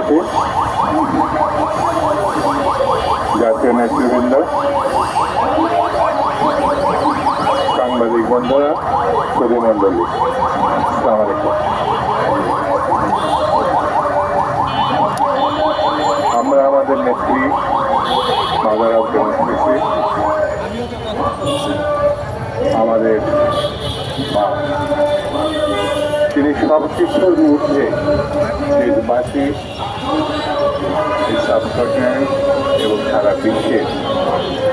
সভাপতি জাতীয় নেতৃবৃন্দ সাংবাদিক বন্ধুরা সুধীমণ্ডলী আসসালামু আলাইকুম আমরা আমাদের নেত্রী মাদার ডেমোক্রেসি আমাদের তিনি সব কিছুর ঊর্ধ্বে দেশবাসী এই সাবকন্টিনেন্ট এবং সারা বিশ্বের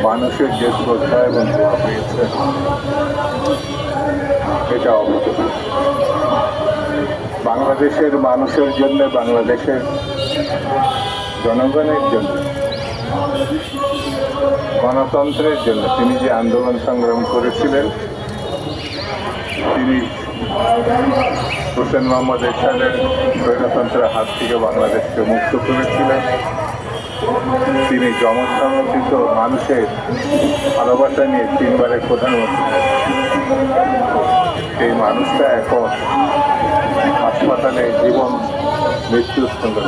মানুষের যে শ্রদ্ধা এবং দোয়া পেয়েছে এটা অভূত বাংলাদেশের মানুষের জন্য, বাংলাদেশের জনগণের জন্য, গণতন্ত্রের জন্য, তিনি যে আন্দোলন সংগ্রাম করেছিলেন, তিনি হোসেন মোহাম্মদ এরশাদের স্বৈরতন্ত্রের হাত থেকে বাংলাদেশকে মুক্ত করেছিলেন। তিনি জনসমর্থিত মানুষের ভালোবাসা নিয়ে তিনবারের প্রধানমন্ত্রী। এই মানুষটা এখন হাসপাতালে জীবন মৃত্যুর সঙ্গে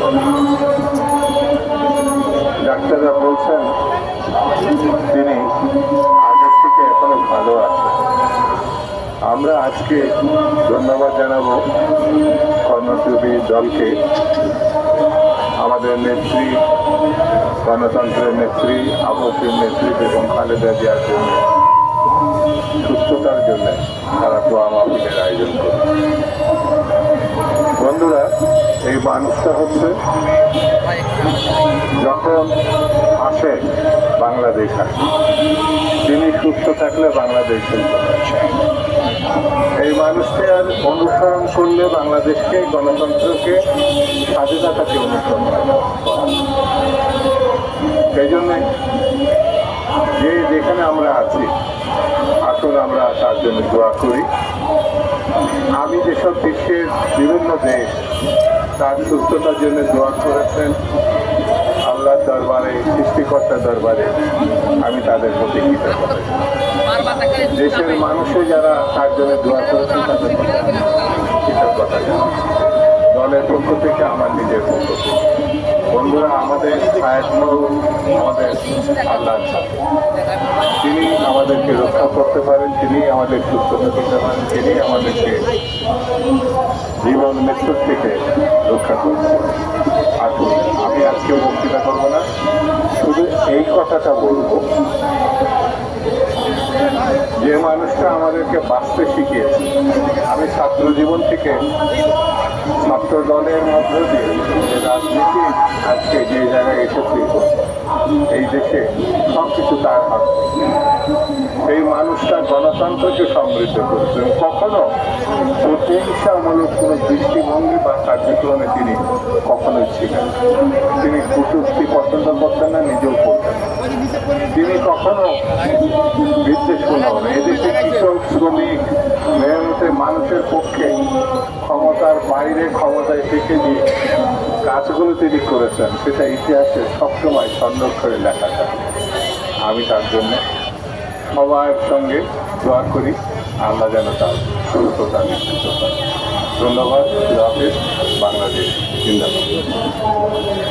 আমরা আজকে ধন্যবাদ জানাব কর্মসূচি দলকে। আমাদের নেত্রী, গণতন্ত্রের নেত্রী আবসের নেত্রী এবং খালেদা জিয়ার জন্য সুস্থতার জন্য তারা দোয়া মাহফিলের আয়োজন করে বন্ধুরা, এই মানুষটা হচ্ছে যখন আসে বাংলাদেশ আসে তিনি সুস্থ থাকলে বাংলাদেশ এই মানুষকে আর অনুসরণ করলে বাংলাদেশকে গণতন্ত্রকে স্বাধীনতাকে অনুসরণ সেই জন্যে যে যেখানে আমরা আছি, আসুন আমরা তার জন্য দোয়া করি। আমি যেসব বিশ্বের বিভিন্ন দেশ তার সুস্থতার জন্য দোয়া করেছেন, আল্লাহর দরবারে, সৃষ্টিকর্তার দরবারে আমি তাদের প্রতি কৃতজ্ঞ। দেশের মানুষে যারা তার জন্য দোয়া করেছেন তাদের কৃতজ্ঞতা দলের পক্ষ থেকে আমার নিজের পক্ষ থেকে। বন্ধুরা আমাদের ছায়াতমূল আমাদের আল্লাহর সাথে। তিনি আমাদেরকে রক্ষা করতে পারেন তিনি আমাদের সুস্থতা দিতে পারেন তিনি আমাদেরকে জীবন মৃত্যুর থেকে রক্ষা করতে আসুন আমি আজকে বক্তৃতা করব না। শুধু এই কথাটা বলব যে মানুষটা আমাদেরকে বাঁচতে শিখিয়েছে, আমি ছাত্র জীবন থেকে ছাত্র দলের মধ্য দিয়ে রাজনীতি আজকে যে জায়গায় এসেছি, এই দেশে সব কিছু তার হাত। এই মানুষটা গণতন্ত্রকে সমৃদ্ধ করেছেন। কখনো প্রতিহিংসামূলক কোনো দৃষ্টিভঙ্গি বা কার্যক্রমে তিনি কখনোই ছিলেন তিনি কুটুক্তি পছন্দ করতেন না, নিজেও করতেন তিনি কখনো বিদ্বেষ করলেন এদেশে কৃষক, শ্রমিক, মেহনতে মানুষের পক্ষে ক্ষমতার বাইরে ক্ষমতায় থেকে দিয়ে কাজগুলো তিনি করেছেন, সেটা ইতিহাসে সবসময় সংরক্ষণে লেখা থাকে। আমি তার জন্য সবার সঙ্গে দোয়া করি। আল্লাহ যেন তার সুস্থতা নিশ্চিত করেন। ধন্যবাদ। বাংলাদেশ জিন্দাবাদ।